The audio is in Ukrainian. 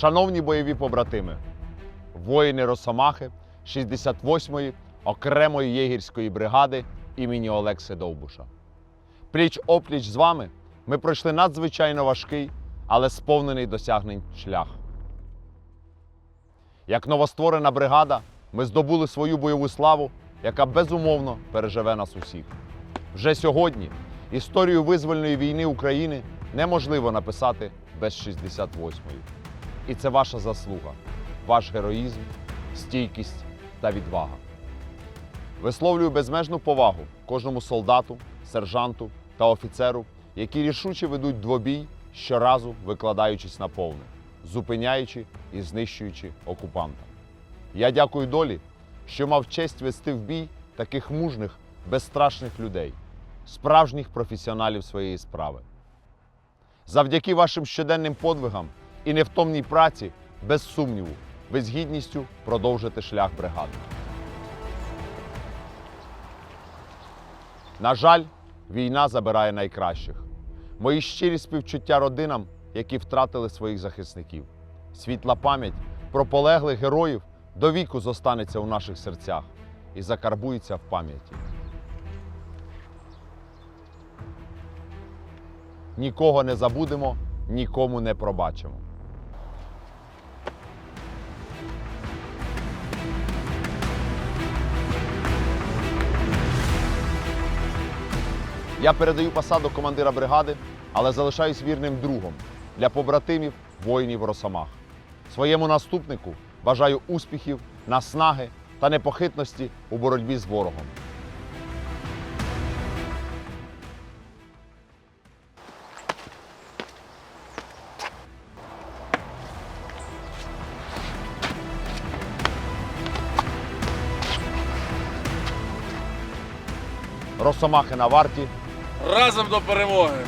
Шановні бойові побратими, воїни Росомахи 68-ї окремої єгірської бригади імені Олекси Довбуша. Пліч опліч з вами ми пройшли надзвичайно важкий, але сповнений досягнень шлях. Як новостворена бригада, ми здобули свою бойову славу, яка безумовно переживе нас усіх. Вже сьогодні історію визвольної війни України неможливо написати без 68-ї. І це ваша заслуга, ваш героїзм, стійкість та відвага. Висловлюю безмежну повагу кожному солдату, сержанту та офіцеру, які рішуче ведуть двобій, щоразу викладаючись на повне, зупиняючи і знищуючи окупанта. Я дякую долі, що мав честь вести в бій таких мужних, безстрашних людей, справжніх професіоналів своєї справи. Завдяки вашим щоденним подвигам і невтомній праці, без сумніву, ви з гідністю продовжите шлях бригади. На жаль, війна забирає найкращих. Мої щирі співчуття родинам, які втратили своїх захисників. Світла пам'ять про полеглих героїв до віку зостанеться у наших серцях і закарбується в пам'яті. Нікого не забудемо, нікому не пробачимо. Я передаю посаду командира бригади, але залишаюсь вірним другом для побратимів воїнів Росомах. Своєму наступнику бажаю успіхів, наснаги та непохитності у боротьбі з ворогом. Росомахи на варті. Разом до перемоги!